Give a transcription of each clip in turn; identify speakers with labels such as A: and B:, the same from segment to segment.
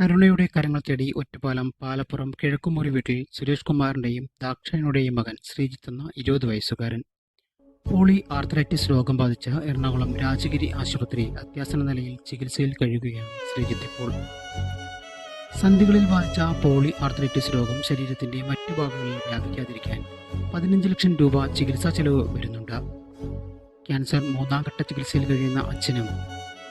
A: കരുണയുടെ കരങ്ങൾ തേടി ഒറ്റപ്പാലം പാലപ്പുറം കിഴക്കുമുറി വീട്ടിൽ സുരേഷ് കുമാറിന്റെയും ദാക്ഷായണിയുടെയും മകൻ ശ്രീജിത്ത് എന്ന ഇരുപത് വയസ്സുകാരൻ. പോളി ആർത്രൈറ്റിസ് രോഗം ബാധിച്ച എറണാകുളം രാജഗിരി ആശുപത്രി അത്യാസന നിലയിൽ ചികിത്സയിൽ കഴിയുകയാണ് ശ്രീജിത്ത് ഇപ്പോൾ. സന്ധികളിൽ ബാധിച്ച പോളി ആർത്രൈറ്റിസ് രോഗം ശരീരത്തിന്റെ മറ്റു ഭാഗങ്ങളിൽ വ്യാപിക്കാതിരിക്കാൻ പതിനഞ്ച് ലക്ഷം രൂപ ചികിത്സാ ചെലവ് വരുന്നുണ്ട്. ക്യാൻസർ മൂന്നാം ഘട്ട ചികിത്സയിൽ കഴിയുന്ന അച്ഛനും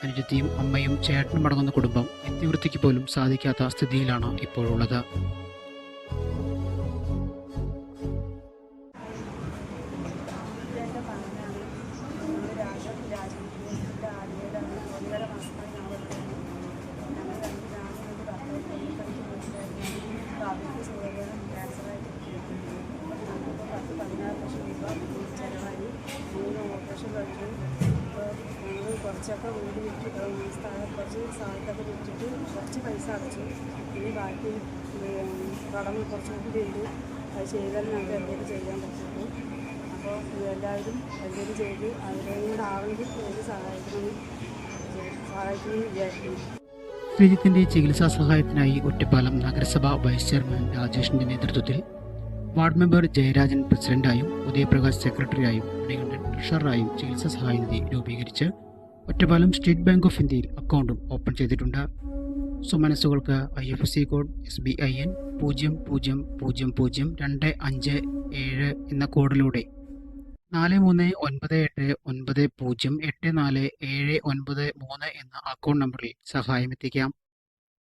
A: അനുജത്തിയും അമ്മയും ചേട്ടനും അടങ്ങുന്ന കുടുംബം നിത്യവൃത്തിക്ക് പോലും സാധിക്കാത്ത സ്ഥിതിയിലാണ് ഇപ്പോഴുള്ളത്.
B: ഓപ്പറേഷൻ കുറച്ചൊക്കെ വീട് വിറ്റ് സ്ഥലം കുറച്ച് സ്ഥലത്തൊക്കെ വിറ്റിട്ട് കുറച്ച് പൈസ അടച്ചു. ഇനി ബാക്കി കടങ്ങൾ കടം കുറച്ചും കൂടി ഉണ്ട്. അത് ചെയ്താൽ ഞങ്ങൾക്ക് എന്തെങ്കിലും ചെയ്യാൻ പറ്റുള്ളൂ. അപ്പോൾ എല്ലാവരും എന്തെങ്കിലും ചെയ്ത് അവരെയും കൂടെ ആവെങ്കിൽ ഒരു സഹായിക്കണമെന്ന് സഹായിക്കണമെന്ന് വിചാരിക്കുന്നു.
A: ശ്രീജിത്തിന്റെ ചികിത്സാ സഹായത്തിനായി ഒറ്റപ്പാലം നഗരസഭ വൈസ് ചെയർമാൻ രാജേഷിന്റെ നേതൃത്വത്തിൽ വാർഡ് മെമ്പർ ജയരാജൻ പ്രസിഡന്റായും ഉദയപ്രകാശ് സെക്രട്ടറിയായും മണികണ്ഠൻ ട്രഷററായും ചികിത്സാ സഹായ നിധി രൂപീകരിച്ച് ഒറ്റപ്പാലം സ്റ്റേറ്റ് ബാങ്ക് ഓഫ് ഇന്ത്യയിൽ അക്കൗണ്ടും ഓപ്പൺ ചെയ്തിട്ടുണ്ട്. സുമനസ്സുകൾക്ക് I F C code S B I N പൂജ്യം പൂജ്യം പൂജ്യം പൂജ്യം രണ്ട് അഞ്ച് ഏഴ് എന്ന കോഡിലൂടെ നാല് മൂന്ന് ഒൻപത് എട്ട് ഒൻപത് പൂജ്യം എട്ട് നാല് ഏഴ് ഒൻപത് മൂന്ന് എന്ന അക്കൗണ്ട് നമ്പറിൽ സഹായം എത്തിക്കാം